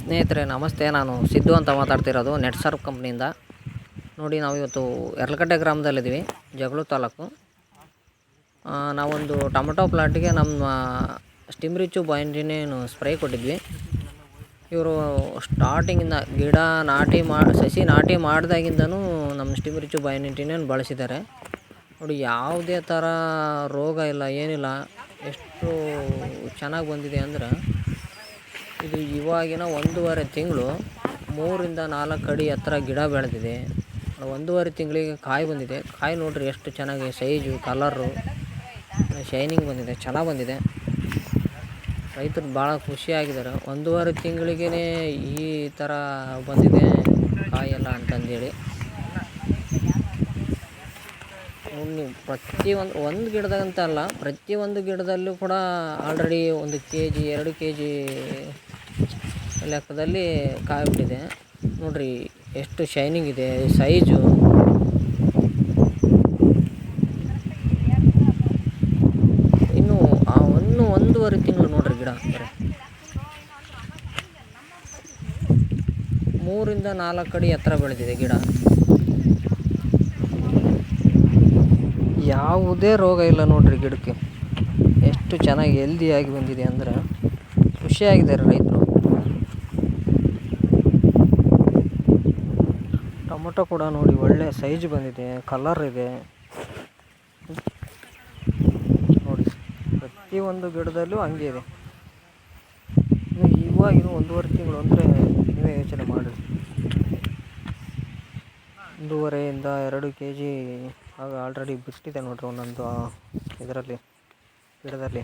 ಸ್ನೇಹಿತರೆ, ನಮಸ್ತೆ. ನಾನು ಸಿದ್ದು ಅಂತ ಮಾತಾಡ್ತಿರೋದು ನೆಟ್ ಸರ್ವ್ ಕಂಪ್ನಿಯಿಂದ. ನೋಡಿ ನಾವು ಇವತ್ತು ಯರ್ಲಕಟ್ಟೆ ಗ್ರಾಮದಲ್ಲಿದ್ದೀವಿ ಜಗಳು ತಾಲೂಕು. ನಾವೊಂದು ಟೊಮೆಟೊ ಪ್ಲಾಂಟಿಗೆ ನಮ್ಮ ಸ್ಟಿಮ್ ರಿಚು ಬಾಯಿಂಟಿನೇನು ಸ್ಪ್ರೇ ಕೊಟ್ಟಿದ್ವಿ. ಇವರು ಸ್ಟಾರ್ಟಿಂಗಿಂದ ಗಿಡ ನಾಟಿ ಮಾ, ಸಸಿ ನಾಟಿ ಮಾಡಿದಾಗಿಂದನೂ ನಮ್ಮ ಸ್ಟಿಮ್ ರಿಚು ಬಾಯಿಂಟಿನೇನು ಬಳಸಿದ್ದಾರೆ. ನೋಡಿ, ಯಾವುದೇ ಥರ ರೋಗ ಇಲ್ಲ, ಏನಿಲ್ಲ, ಎಷ್ಟು ಚೆನ್ನಾಗಿ ಬಂದಿದೆ ಅಂದ್ರೆ ಇದು ಇವಾಗಿನ ಒಂದೂವರೆ ತಿಂಗಳು ಮೂರಿಂದ ನಾಲ್ಕು ಅಡಿ ಎತ್ತರ ಗಿಡ ಬೆಳೆದಿದೆ. ಒಂದೂವರೆ ತಿಂಗಳಿಗೆ ಕಾಯಿ ಬಂದಿದೆ. ಕಾಯಿ ನೋಡ್ರಿ ಎಷ್ಟು ಚೆನ್ನಾಗಿ ಸೈಜು, ಕಲರು. ಶೈನಿಂಗ್ ಬಂದಿದೆ, ಚೆನ್ನಾಗಿ ಬಂದಿದೆ. ರೈತರು ಭಾಳ ಖುಷಿಯಾಗಿದ್ದಾರೆ. ಒಂದೂವರೆ ತಿಂಗಳಿಗೇ ಈ ಥರ ಬಂದಿದೆ ಕಾಯೆಲ್ಲ ಅಂತಂದೇಳಿ ನೋಡಿ ನೀವು ಪ್ರತಿಯೊಂದು ಒಂದು ಗಿಡದಂತ ಅಲ್ಲ ಪ್ರತಿಯೊಂದು ಗಿಡದಲ್ಲೂ ಕೂಡ ಆಲ್ರೆಡಿ ಒಂದು ಕೆ ಜಿ ಎರಡು ಕೆ ಜಿ ಲೆಕ್ಕದಲ್ಲಿ ಕಾಯಿ ಬಿಟ್ಟಿದೆ ನೋಡ್ರಿ, ಎಷ್ಟು ಶೈನಿಂಗ್ ಇದೆ ಸೈಜು ಇನ್ನು ಆ ಒಂದು, ಒಂದೂವರೆ ತಿಂಗಳು ನೋಡ್ರಿ ಗಿಡ ಅಂದರೆ ಮೂರಿಂದ ನಾಲ್ಕು ಅಡಿ ಎತ್ತರ ಬೆಳೆದಿದೆ ಗಿಡ. ಯಾವುದೇ ರೋಗ ಇಲ್ಲ ನೋಡ್ರಿ ಗಿಡಕ್ಕೆ. ಎಷ್ಟು ಚೆನ್ನಾಗಿ ಹೆಲ್ದಿಯಾಗಿ ಬಂದಿದೆ ಅಂದ್ರೆ ಖುಷಿಯಾಗಿದ್ದಾರೆ ರೈತರು. ಟೊಮೊಟೊ ಕೂಡ ನೋಡಿ ಒಳ್ಳೆ ಸೈಜ್ ಬಂದಿದೆ ಕಲರ್ ಇದೆ. ನೋಡಿ, ಪ್ರತಿಯೊಂದು ಗಿಡದಲ್ಲೂ ಹಂಗೆ ಇದೆ. ಇವಾಗಿನ ಒಂದೂವರೆ ತಿಂಗಳು ಅಂದರೆ ನೀವೇ ಯೋಚನೆ ಮಾಡಿ ಒಂದೂವರೆಯಿಂದ ಎರಡು ಕೆ ಜಿ ಆಗ ಆಲ್ರೆಡಿ ಬಿಟ್ಟಿದೆ ನೋಡಿರಿ ಒಂದೊಂದು ಇದರಲ್ಲಿ ಗಿಡದಲ್ಲಿ.